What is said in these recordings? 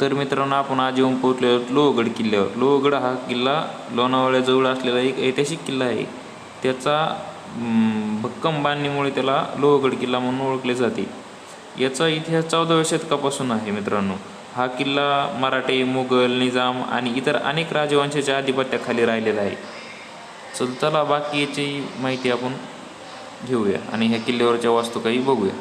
तर मित्रांनो आपण आज येऊन पोहोचलो लोहगड किल्ल्यावर. लोहगड हा किल्ला लोणावळ्याजवळ असलेला एक ऐतिहासिक किल्ला आहे. त्याचा भक्कम बांधणीमुळे त्याला लोहगड किल्ला म्हणून ओळखले जाते. याचा इतिहास चौदाव्या शतकापासून आहे मित्रांनो. हा किल्ला मराठे मुघल निजाम आणि इतर अनेक राजवंशाच्या आधिपत्याखाली राहिलेला आहे. चल चला बाकी माहिती आपण घेऊया आणि ह्या किल्ल्यावरच्या वास्तू काही बघूया.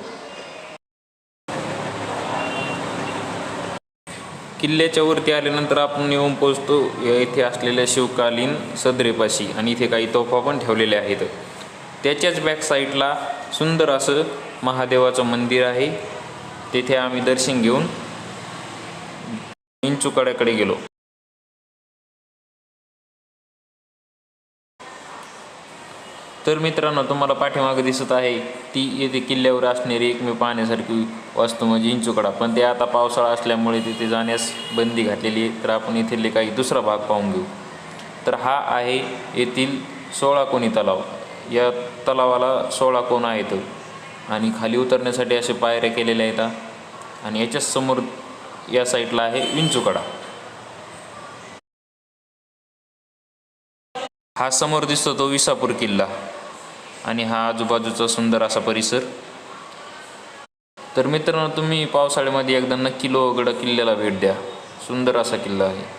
किल्ल्याच्या वरती आल्यानंतर आपण येऊन पोहोचतो. येथे असलेल्या शिवकालीन सदरेपाशी आणि इथे काही तोफा पण ठेवलेल्या आहेत. त्याच्याच बॅक साईडला सुंदर असं महादेवाचं मंदिर आहे. तेथे आम्ही दर्शन घेऊन इंचुकड्याकडे गेलो. तर मित्रांनो तुम्हाला पाठीमागे दिसत आहे ती येथे किल्ल्यावर असणारी एकमेव पाहण्यासारखी वास्तू म्हणजे इंचुकडा. पण ते आता पावसाळा असल्यामुळे तिथे जाण्यास बंदी घातलेली आहे. तर आपण इथले काही दुसरा भाग पाहून घेऊ. तर हा आहे येथील सोळा कोणी तलाव. या तलावाला सोळा कोण आहेत? आणि खाली उतरण्यासाठी असे पायऱ्या केलेल्या आहेत. आणि याच्याच समोर या साईडला आहे विंचुकडा हा समोर दिसतो तो विसापूर किल्ला आणि हा आजूबाजूचा सुंदर असा परिसर. तर मित्रांनो तुम्ही पावसाळ्यामध्ये एकदा नक्की लोहगड किल्ल्याला भेट द्या. सुंदर असा किल्ला आहे.